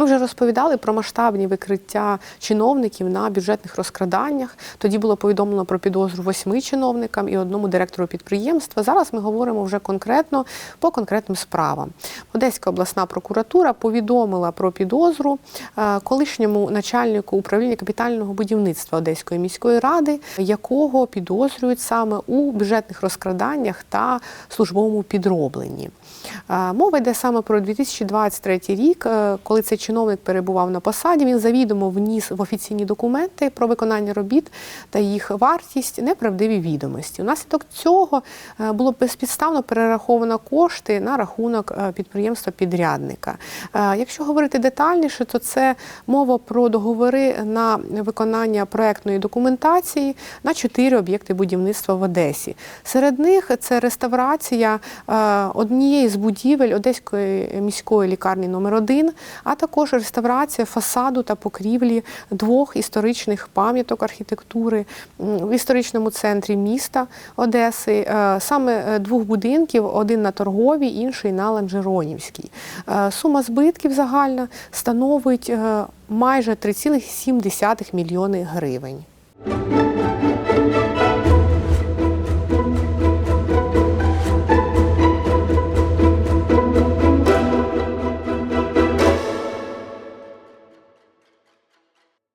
Ми вже розповідали про масштабні викриття чиновників на бюджетних розкраданнях. Тоді було повідомлено про підозру восьми чиновникам і одному директору підприємства. Зараз ми говоримо вже конкретно по конкретним справам. Одеська обласна прокуратура повідомила про підозру е, колишньому начальнику управління капітального будівництва Одеської міської ради, якого підозрюють саме у бюджетних розкраданнях та службовому підробленні. Е, Мова йде саме про 2023 рік, е, коли цей чиновник перебував на посаді. Він завідомо вніс в офіційні документи про виконання робіт та їх вартість неправдиві відомості. Унаслідок цього е, було безпідставно перераховано кошти на рахунок е, підприємства підрядника. Е, Якщо говорити детальніше, то це мова про договори на виконання проектної документації на чотири об'єкти будівництва в Одесі. Серед них це реставрація однієї з будівель Одеської міської лікарні номер 1 а також реставрація фасаду та покрівлі двох історичних пам'яток архітектури в історичному центрі міста Одеси. Е, Саме е, двох будинків: один на торговій, інший на Ланжеронівській. Е, Сума збитків загальна становить майже 3,7 мільйони гривень.